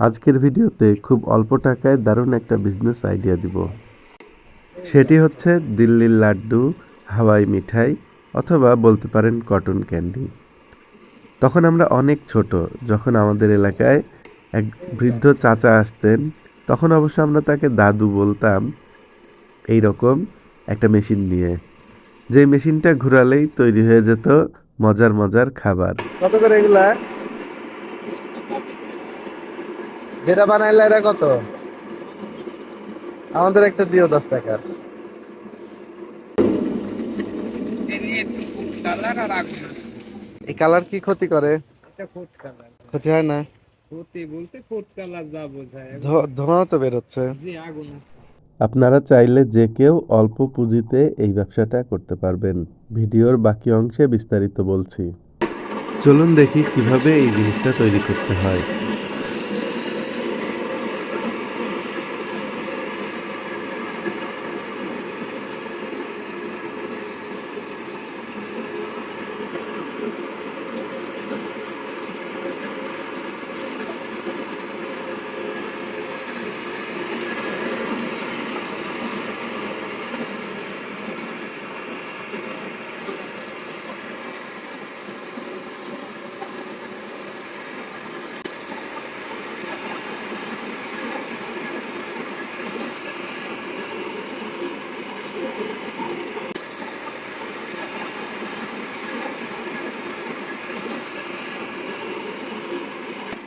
আজকের ভিডিওতে খুব অল্প টাকায় দারুণ একটা বিজনেস আইডিয়া দিব। সেটি হচ্ছে দিল্লির লাড্ডু, হাওয়াই মিঠাই অথবা বলতে পারেন কটন ক্যান্ডি তখন আমরা অনেক ছোট, যখন আমাদের এলাকায় এক বৃদ্ধ চাচা আসতেন, তখন অবশ্য আমরা তাকে দাদু বলতাম এই রকম একটা মেশিন নিয়ে। যে মেশিনটা ঘোরালেই তৈরি হয়ে যেত মজার মজার খাবার। কত করে এগুলা? যেটা বানাইলে এটা কত? আমাদের একটা দিও দশ টাকার এই কালার কি ক্ষতি করে? এটা ক্ষতি হয় না? ক্ষতি বলতে ফুড কালার যা বোঝায়। ধোঁ- ধোঁয়াও তো আগুন আপনারা চাইলে যে কেউ অল্প পুঁজিতে এই ব্যবসাটা করতে পারবেন। ভিডিওর বাকি অংশে বিস্তারিত বলছি। চলুন দেখি কীভাবে এই জিনিসটা তৈরি করতে হয়।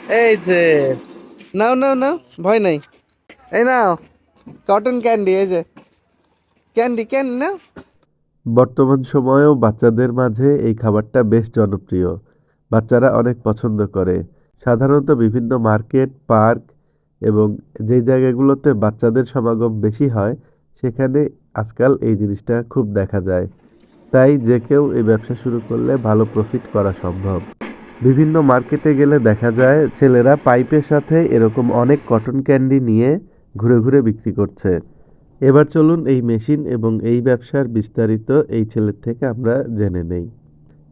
এই যে, নাও নাও নাও, ভয় নাই। এই নাও কটন ক্যান্ডি এই যে। ক্যান্ডি ক্যান্ডি নাও। বর্তমান সময়েও বাচ্চাদের মাঝে এই খাবারটা বেশ জনপ্রিয়। বাচ্চারা অনেক পছন্দ করে। সাধারণত বিভিন্ন মার্কেট, পার্ক এবং যে জায়গাগুলোতে বাচ্চাদের সমাগম বেশি হয়, সেখানে আজকাল এই জিনিসটা খুব দেখা যায়। তাই যে কেউ এই ব্যবসা শুরু করলে ভালো প্রফিট করা সম্ভব। বিভিন্ন মার্কেটে গেলে দেখা যায় ছেলেরা পাইপের সাথে এরকম অনেক কটন ক্যান্ডি নিয়ে ঘুরে ঘুরে বিক্রি করছে। এবার চলুন এই মেশিন এবং এই ব্যবসার বিস্তারিত এই ছেলের থেকে আমরা জেনে নেই।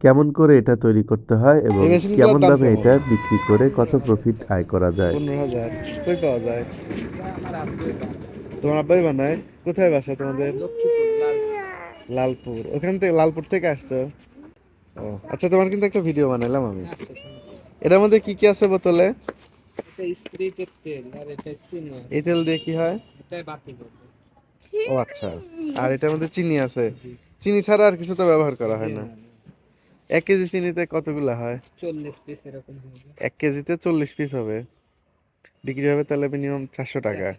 কেমন করে এটা তৈরি করতে হয় এবং কেমন দাম এটা বিক্রি করে কত প্রফিট আয় করা যায়? কই পাওয়া যায়। তোমার আব্বাই বানায়? কোথায় বাসা তোমাদের? লালপুর। ওখান থেকে লালপুর থেকে আসছো? ও আচ্ছা তোমার কিন্তু একটা ভিডিও বানাইলাম আমি। এটার মধ্যে কি কি আছে বোতলে? তেল আর এই তেল দিয়ে কি হয়? ও আচ্ছা। আর এটার মধ্যে চিনি আছে। চিনি ছাড়া আর কিছু তো ব্যবহার করা হয় না। এক কেজি চিনিতে কতগুলা হয়? চল্লিশ পিস এরকম এক কেজিতে চল্লিশ পিস হবে। বিক্রি হবে তাহলে মিনিমাম চারশো টাকা।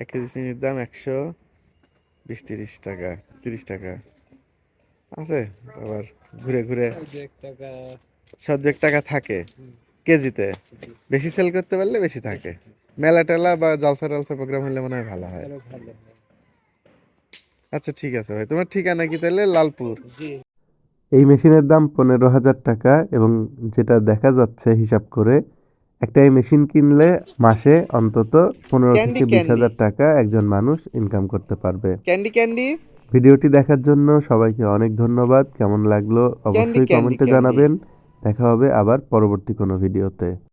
এক কেজি চিনির দাম একশো বিশ তিরিশ টাকা তিরিশ টাকা। আছে? আবার ঘুরে ঘুরে ওই টাকা। সব যে টাকা থাকে কেজিতে। বেশি সেল করতে পারলে বেশি থাকে। মেলা টেলা বা জালসা টালসা প্রোগ্রাম হলে মনে হয় হয়। ভালো হয়। আচ্ছা ঠিক আছে ভাই। তোমার ঠিকানা কি তাহলে? লালপুর। এই মেশিনের দাম পনেরো হাজার টাকা এবং যেটা দেখা যাচ্ছে হিসাব করে একটা এই মেশিন কিনলে মাসে অন্তত পনেরো থেকে বিশ হাজার টাকা একজন মানুষ ইনকাম করতে পারবে। Candy candy? ভিডিওটি দেখার জন্য সবাইকে অনেক ধন্যবাদ। কেমন লাগল? অবশ্যই কমেন্টে জানাবেন। দেখা হবে আবার পরবর্তী কোনো ভিডিওতে।